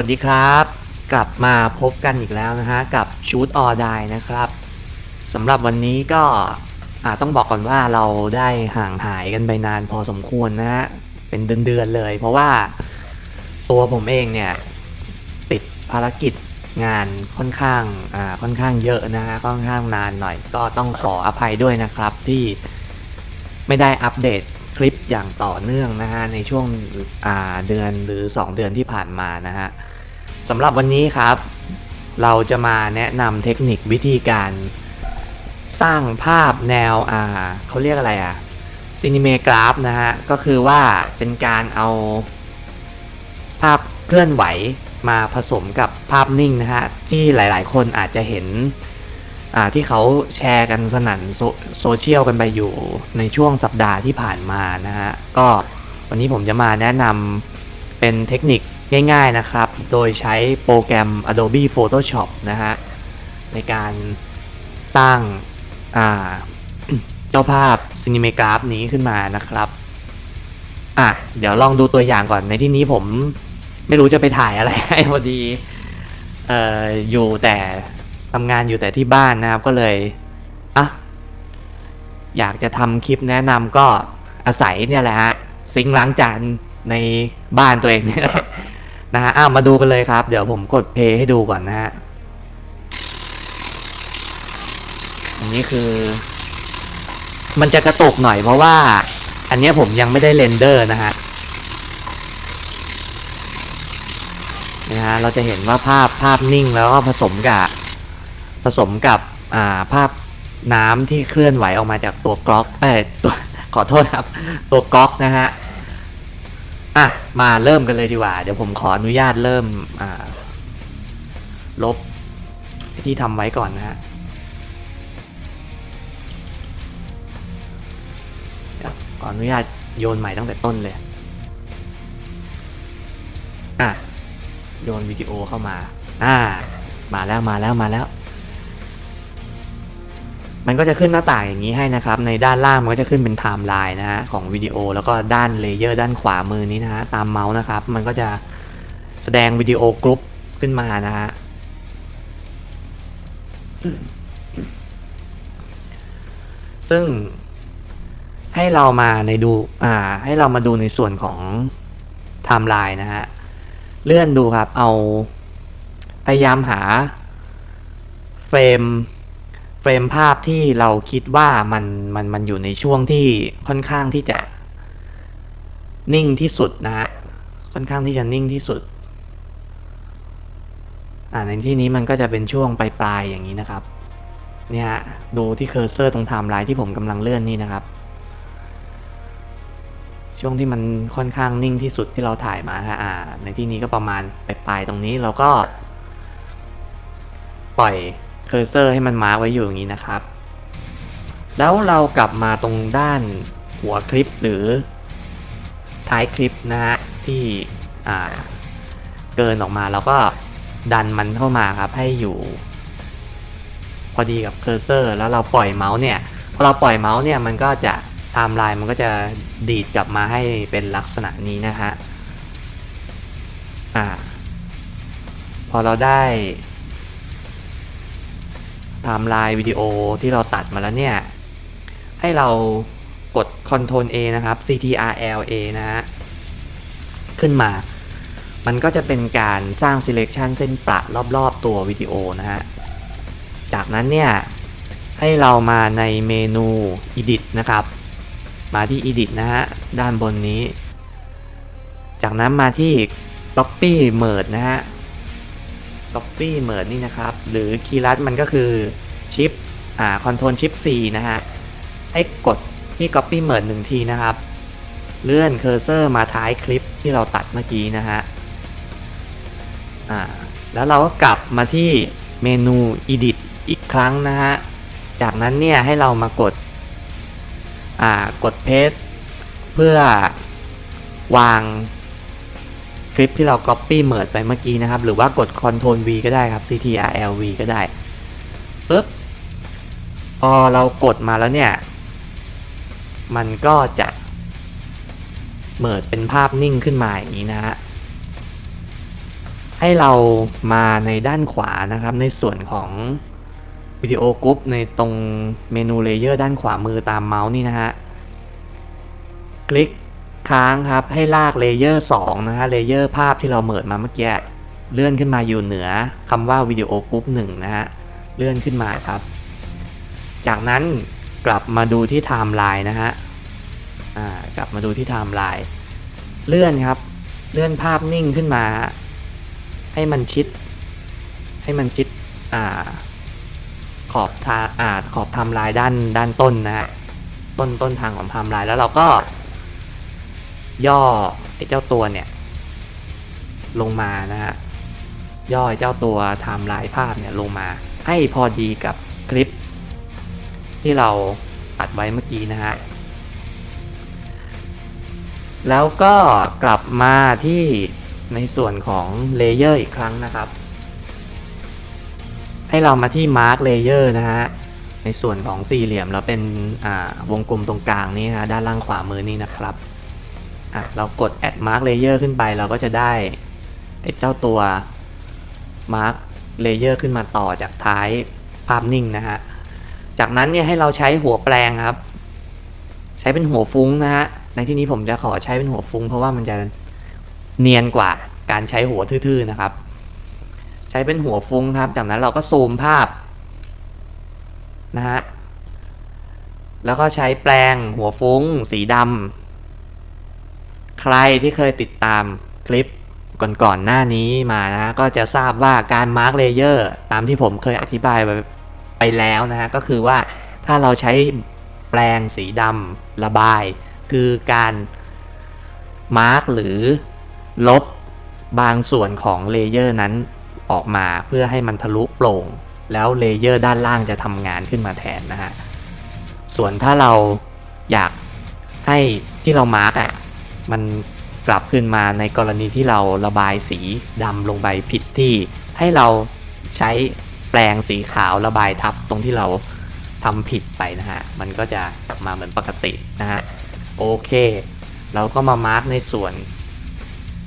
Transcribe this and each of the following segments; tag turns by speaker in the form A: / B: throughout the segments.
A: สวัสดีครับ กลับมาพบกันอีกแล้วนะฮะ กับชูดออดายนะครับสำหรับวันนี้ก็ต้องบอกก่อนว่าเราได้ห่างหายกันไปนานพอสมควรนะฮะ เป็นเดือนๆเลย เพราะว่าตัวผมเองเนี่ยติดภารกิจงานค่อนข้างอ่าค่อนข้างเยอะนะฮะค่อนข้างนานหน่อย ก็ต้องขออภัยด้วยนะครับที่ไม่ได้อัปเดตคลิปอย่างต่อเนื่องนะฮะในช่วงเดือนหรือ 2 เดือนที่ผ่านมานะฮะ สำหรับวันนี้ครับ เราจะมาแนะนำเทคนิควิธีการสร้างภาพแนวอ่าเขาเรียกอะไรอะซีนิเมกราฟนะฮะ ก็คือว่าเป็นการเอาภาพเคลื่อนไหวมาผสมกับภาพนิ่งนะฮะ ที่หลายๆ คนอาจจะเห็นอ่าที่เขาแชร์กันสนั่นโซโซเชียลกันไปอยู่ในช่วงสัปดาห์ที่ผ่านมานะฮะ ก็วันนี้ผมจะมาแนะนำเป็นเทคนิค ง่ายๆนะครับ โดยใช้โปรแกรม Adobe Photoshop นะฮะ ในการสร้างเจ้าภาพ Cinemagraph นี้ขึ้นมานะครับอะเดี๋ยวลองดูตัวอย่างก่อนในที่นี้ผมไม่รู้จะไปถ่ายอะไรให้พอดีเอ่ออยู่แต่ทำงานอยู่แต่ที่บ้านนะครับก็เลยอะอยากจะทำคลิปแนะนำก็อาศัยเนี่ยแหละฮะซิงล้างจานในบ้านตัวเองเนี่ย นะฮะอ้าวมาดูกันเลยครับ เดี๋ยวผมกดเพย์ให้ดูก่อนนะฮะอันนี้คือ มันจะกระตุกหน่อยเพราะว่า อันนี้ผมยังไม่ได้เรนเดอร์นะฮะนะฮะเราจะเห็นว่าภาพภาพนิ่งแล้วก็ผสมกับผสมกับอ่าภาพน้ำที่เคลื่อนไหวออกมาจากตัวกล็อกเอ้ตัวขอโทษครับ ตัวก๊อกนะฮะ อะ มาเริ่มกันเลยดีกว่า เดี๋ยวผมขออนุญาตเริ่มอ่าลบที่ทำไว้ก่อนนะฮะขออนุญาตโยนใหม่ตั้งแต่ต้นเลย อะ โยนวิดีโอเข้ามา อ่า มาแล้วมาแล้วมาแล้ว มันก็จะขึ้นหน้าต่างอย่างนี้ให้นะครับ ในด้านล่างมันก็จะขึ้นเป็นไทม์ไลน์นะฮะของวิดีโอ แล้วก็ด้านเลเยอร์ด้านขวามือนี้นะฮะตามเมาส์นะครับ มันก็จะแสดงวิดีโอกรุ๊ปขึ้นมานะฮะซึ่งให้เรามาในดูอ่าให้เรามาดูในส่วนของไทม์ไลน์นะฮะเลื่อนดูครับเอาพยายามหาเฟรม รมภาพที่เราคิดว่ามันมันมันอยู่ในช่วงที่ค่อนข้างที่จะ นิ่งที่สุดนะฮะค่อนข้างที่จะนิ่งที่สุด อ่าในที่นี้มันก็จะเป็นช่วงปลายๆอย่างนี้นะครับ เนี่ยดูที่เคอร์เซอร์ตรงไทม์ไลน์ที่ผมกำลังเลื่อนนี่นะครับ ช่วงที่มันค่อนข้างนิ่งที่สุดที่เราถ่ายมาฮะอ่า ในที่นี้ก็ประมาณปลายๆตรงนี้เราก็ ปล่อย เคอร์เซอร์ให้มันมาร์กไว้อยู่อย่างนี้นะครับ แล้วเรากลับมาตรงด้านหัวคลิปหรือท้ายคลิปนะฮะที่เกินออกมาเราก็ดันมันเข้ามาครับให้อยู่ พอดีกับเคอร์เซอร์ แล้วเราปล่อยเมาส์เนี่ยพอเราปล่อยเมาส์เนี่ยมันก็จะไทม์ไลน์มันก็จะดีดกลับมาให้เป็นลักษณะนี้นะฮะอ่าพอเราได้ ทม์ไลน์วิดีโอที่เราตัดมาแล้วเนี่ย ให้เรากด Ctrl A นะครับ Ctrl A นะฮะ ขึ้นมา มันก็จะเป็นการสร้าง selection เส้นประรอบๆตัววิดีโอนะฮะ จากนั้นเนี่ย ให้เรามาในเมนู edit นะครับ มาที่ edit นะฮะ ด้านบนนี้ จากนั้นมาที่ copy merge นะฮะ copy merge นี่นะครับ หรือคีย์ลัดมันก็คือชิปอ่า control shift C นะฮะ ให้กดที่ copy merge หนึ่งทีนะครับ เลื่อนเคอร์เซอร์มาท้ายคลิปที่เราตัดเมื่อกี้นะฮะ อ่า แล้วเราก็กลับมาที่เมนู edit อีกครั้งนะฮะ จากนั้นเนี่ยให้เรามากด อ่า กด paste เพื่อวาง ลิปที่เรา Copy Merge ไปเมื่อกี้นะครับ หรือว่ากด Ctrl V ก็ได้ครับ Ctrl V ก็ได้ปึ๊บพอเรากดมาแล้วเนี่ย มันก็จะเมิดเป็นภาพนิ่งขึ้นมาอย่างนี้นะฮะ ให้เรามาในด้านขวานะครับ ในส่วนของวิดีโอกรุ๊ปในตรงเมนูเลเยอร์ด้านขวามือตามเมาส์นี่นะฮะ คลิก ค้างครับ ให้ลากเลเยอร์2นะฮะเลเยอร์ภาพที่เราเมิดมาเมื่อกี้เลื่อนขึ้นมาอยู่เหนือคำว่าวิดีโอกรุ๊ป1นะฮะเลื่อนขึ้นมาครับ จากนั้นกลับมาดูที่ไทม์ไลน์นะฮะอ่ากลับมาดูที่ไทม์ไลน์เลื่อนครับ เลื่อนภาพนิ่งขึ้นมา ให้มันชิด ให้มันชิดอ่าขอบทาอ่าขอบไทม์ไลน์ด้านด้านต้นนะฮะต้นต้นทางของไทม์ไลน์แล้วเราก็ ย่อไอ้เจ้าตัวเนี่ย ลงมานะฮะย่อไอ้เจ้าตัวไทม์ไลน์ภาพเนี่ยลงมา ให้พอดีกับคลิป ที่เราอัดไว้เมื่อกี้นะฮะแล้วก็กลับมาที่ในส่วนของเลเยอร์อีกครั้งนะครับ ให้เรามาที่ Mark Layer นะฮะ ในส่วนของสี่เหลี่ยมเราเป็นวงกลมตรงกลางนี้นะด้านล่างขวามือนี้นะครับ อะเรากด add mark layer ขึ้นไปเราก็จะได้ไอ้เจ้าตัว mark layer ขึ้นมาต่อจากท้ายภาพนิ่งนะฮะ จากนั้นเนี่ยให้เราใช้หัวแปลงครับ ใช้เป็นหัวฟุ้งนะฮะ ในที่นี้ผมจะขอใช้เป็นหัวฟุ้ง เพราะว่ามันจะเนียนกว่าการใช้หัวทื่อๆนะครับ ใช้เป็นหัวฟุ้งครับ จากนั้นเราก็ซูมภาพนะฮะ แล้วก็ใช้แปลงหัวฟุ้งสีดำ ใครที่เคยติดตามคลิปก่อนๆหน้านี้มานะก็จะทราบว่าการมาร์กเลเยอร์ตามที่ผมเคยอธิบายไปไปแล้วนะฮะก็คือว่าถ้าเราใช้แปลงสีดำระบาย คือการมาร์กหรือลบบางส่วนของเลเยอร์นั้นออกมาเพื่อให้มันทะลุโปร่ง แล้วเลเยอร์ด้านล่างจะทำงานขึ้นมาแทนนะฮะ ส่วนถ้าเราอยากให้ที่เรามาร์กอะ มันกลับขึ้นมาในกรณีที่เราระบายสีดำลงไปผิดที่ ให้เราใช้แปลงสีขาวระบายทับตรงที่เราทำผิดไปนะฮะ มันก็จะกลับมาเหมือนปกตินะฮะ โอเค เราก็มามาร์กในส่วน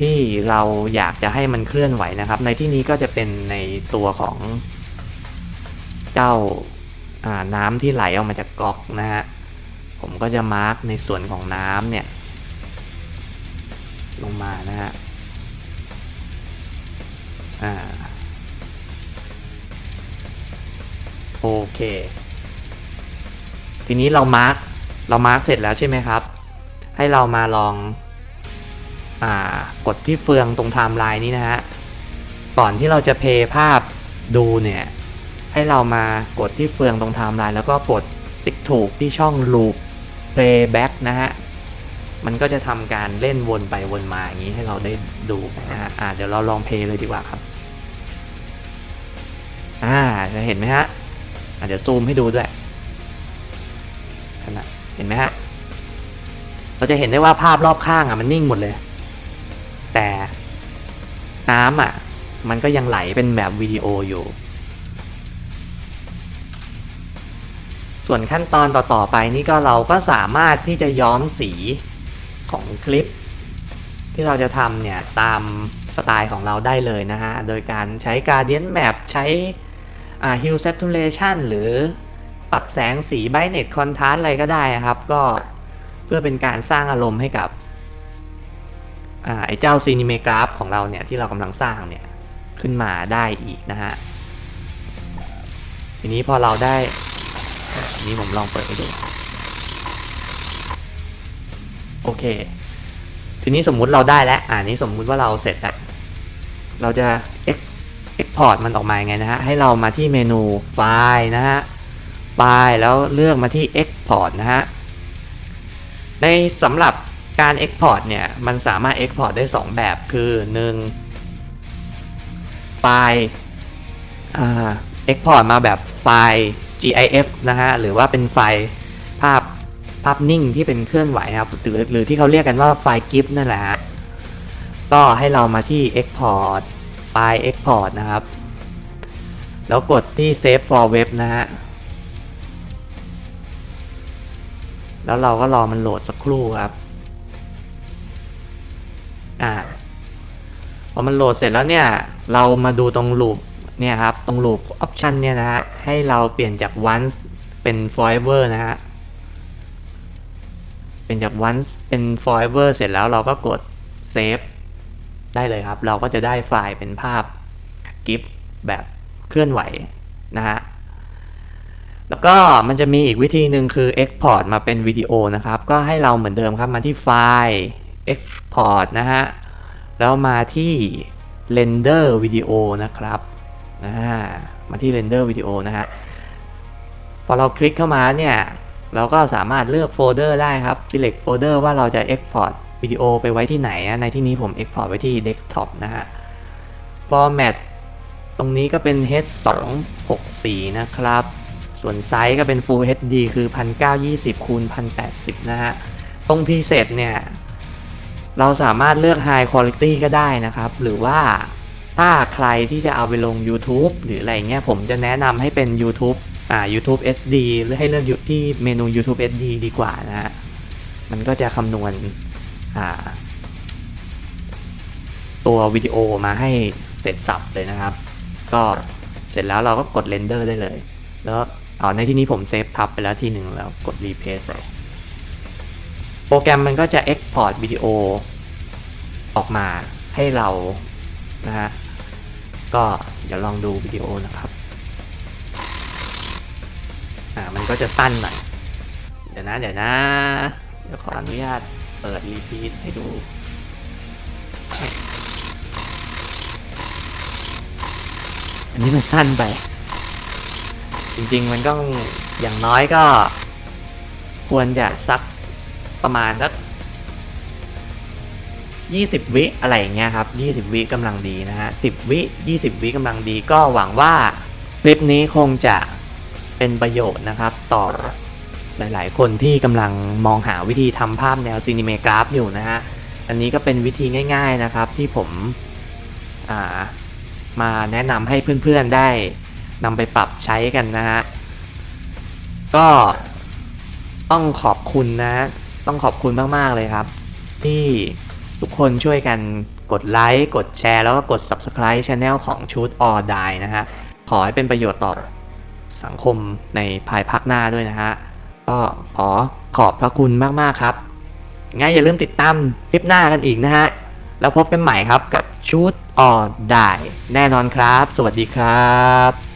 A: ที่เราอยากจะให้มันเคลื่อนไหวนะครับ ในที่นี้ก็จะเป็นในตัวของเจ้าาน้ำที่ไหลออกมาจากก๊อกนะฮะ ผมก็จะมาร์กในส่วนของน้ำเนี่ย ลงมานะฮะอ่าโอเค ทีนี้เรามาร์กเรามาร์กเสร็จแล้วใช่ไหมครับ ให้เรามาลองอ่ากดที่เฟืองตรงไทม์ไลน์นี้นะฮะ ก่อนที่เราจะเพย์ภาพดูเนี่ย ให้เรามากดที่เฟืองตรงไทม์ไลน์แล้วก็กดติ๊กถูกที่ช่อง loop playback นะฮะ มันก็จะทำการเล่นวนไปวนมาอย่างนี้ให้เราได้ดูนะฮะอ่าเดี๋ยวเราลองเพย์เลยดีกว่าครับอ่าจะเห็นไหมฮะอาเดี๋ยวซูมให้ดูด้วยขนาดเห็นไหมฮะเราจะเห็นได้ว่าภาพรอบข้างอะมันนิ่งหมดเลย แต่น้ำอะมันก็ยังไหลเป็นแบบวิดีโออยู่ ส่วนขั้นตอนต่อๆไปนี่ก็เราก็สามารถที่จะย้อมสี ของคลิป ที่เราจะทำเนี่ย ตามสไตล์ของเราได้เลยนะฮะ โดยการใช้ Gradient Map ใช้อ่า Hue Saturation หรือปรับแสงสี Brightness Contrast อะไรก็ได้นะครับ ก็เพื่อเป็นการสร้างอารมณ์ให้กับอไอ้เจ้า Cinematograph ของเราเนี่ย ที่เรากำลังสร้างเนี่ย ขึ้นมาได้อีกนะฮะ ทีนี้พอเราได้นนี้ผมลองเปิดให้ดู โอเค ทีนี้สมมุติเราได้แล้ว อ่านี้สมมุติว่าเราเสร็จแล้ว เราจะ export มันออกมาไงนะฮะ ให้เรามาที่เมนูไฟล์นะฮะ ไฟล์แล้วเลือกมาที่ export นะฮะ ในสำหรับการ export เนี่ย มันสามารถ export ได้ 2 แบบ คือ 1 ไฟล์อ่า export มาแบบไฟล์ GIF นะฮะ หรือว่าเป็นไฟล์ภาพ ภาพนิ่งที่เป็นเคลื่อนไหวนะครับหรือหรือที่เขาเรียกกันว่าไฟล์ GIF นั่นแหละฮะก็ให้เรามาที่ export ไฟล์ export นะครับ แล้วกดที่ save for web นะฮะแล้วเราก็รอมันโหลดสักครู่ครับอ่าพออมันโหลดเสร็จแล้วเนี่ย เรามาดูตรงลูปเนี่ยครับ ตรงลูปออปชันเนี่ยนะฮะให้เราเปลี่ยนจาก once เป็น forever นะฮะ เป็นจาก once เป็น forever เสร็จแล้วเราก็กด save ได้เลยครับ เราก็จะได้ไฟล์เป็นภาพ GIF แบบเคลื่อนไหวนะฮะแล้วก็มันจะมีอีกวิธีหนึ่งคือ export มาเป็นวิดีโอนะครับ ก็ให้เราเหมือนเดิมครับมาที่ไฟล์ export นะฮะ แล้วมาที่ render วิดีโอนะครับอ่ามาที่ render วิดีโอนะฮะ พอเราคลิกเข้ามาเนี่ย เราก็สามารถเลือกโฟลเดอร์ได้ครับ select โฟลเดอร์ว่าเราจะ export วิดีโอไปไว้ที่ไหนอะในที่นี้ผม export ไว้ที่ desktop นะฮะ format ตรงนี้ก็เป็น H264 นะครับ ส่วนไซส์ก็เป็น Full HD คือ 1920คูณ1080 นะฮะ ตรง preset เนี่ย เราสามารถเลือก High Quality ก็ได้นะครับ หรือว่าถ้าใครที่จะเอาไปลง YouTube หรืออะไรเงี้ย ผมจะแนะนำให้เป็น YouTube อ่า YouTube SD หรือให้เลือกอยู่ที่เมนู YouTube SD ดีกว่านะฮะ มันก็จะคำนวณอ่า ตัววิดีโอมาให้เสร็จสับเลยนะครับ ก็เสร็จแล้วเราก็กดเรนเดอร์ได้เลย แล้วอ๋อในที่นี้ผมเซฟทับไปแล้วทีหนึ่งแล้วกดรีเพสโปรแกรมมันก็จะ Export วิดีโอออกมาให้เรานะฮะ ก็เดี๋ยวลองดูวิดีโอนะครับ อ่ามันก็จะสั้นหน่อย เดี๋ยวนะ เดี๋ยวนะเดี๋ยวขออนุญาตเปิดรีพีทให้ดูอันนี้มันสั้นไป จริงๆมันก็อย่างน้อยก็ ควรจะสักประมาณสัก20 วิอะไรอย่างเงี้ยครับ 20 วิกำลังดีนะฮะ 10 วิ 20 วิกำลังดีก็หวังว่า คลิปนี้คงจะ เป็นประโยชน์นะครับ ต่อหลาย ๆ คนที่กำลังมองหาวิธีทำภาพแนวซีนิเมกราฟอยู่นะฮะ อันนี้ก็เป็นวิธีง่าย ๆนะครับที่ผมามาแนะนำให้เพื่อน ๆ ได้นำไปปรับใช้กันนะฮะ ก็ต้องขอบคุณนะ ต้องขอบคุณมาก ๆ เลยครับ ที่ทุกคนช่วยกันกดไลค์ กดแชร์ แล้วก็กด Subscribe Channel ของชุด All Die นะฮะ ขอให้เป็นประโยชน์ต่อ สังคมในภายภาคหน้าด้วยนะฮะ ก็ขอขอบพระคุณมากๆครับ งั้นอย่าลืมติดตามคลิปหน้ากันอีกนะฮะ แล้วพบกันใหม่ครับกับชุดออดได้แน่นอนครับ สวัสดีครับ